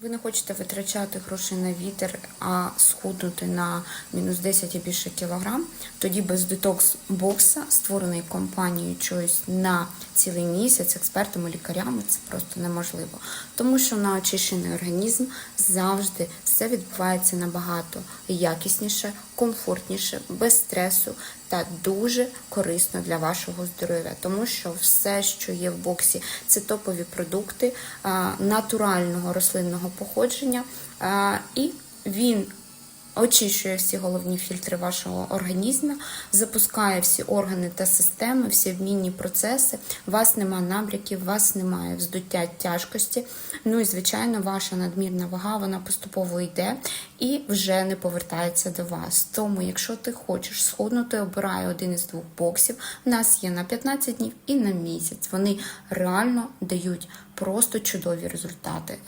Ви не хочете витрачати гроші на вітер, а схуднути на мінус 10 і більше кілограм. Тоді без детокс бокса, створений компанією Choice на цілий місяць, експертами, лікарями, це просто неможливо. Тому що на очищений організм завжди все відбувається набагато якісніше, комфортніше, без стресу та дуже корисно для вашого здоров'я, тому що все, що є в боксі, це топові продукти натурального рослинного походження, і він очищує всі головні фільтри вашого організму, запускає всі органи та системи, всі обмінні процеси. У вас нема набряків, у вас немає вздуття тяжкості. Ну і звичайно, ваша надмірна вага вона поступово йде і вже не повертається до вас. Тому, якщо ти хочеш схуднути, обирай один із двох боксів. У нас є на 15 днів і на місяць. Вони реально дають просто чудові результати.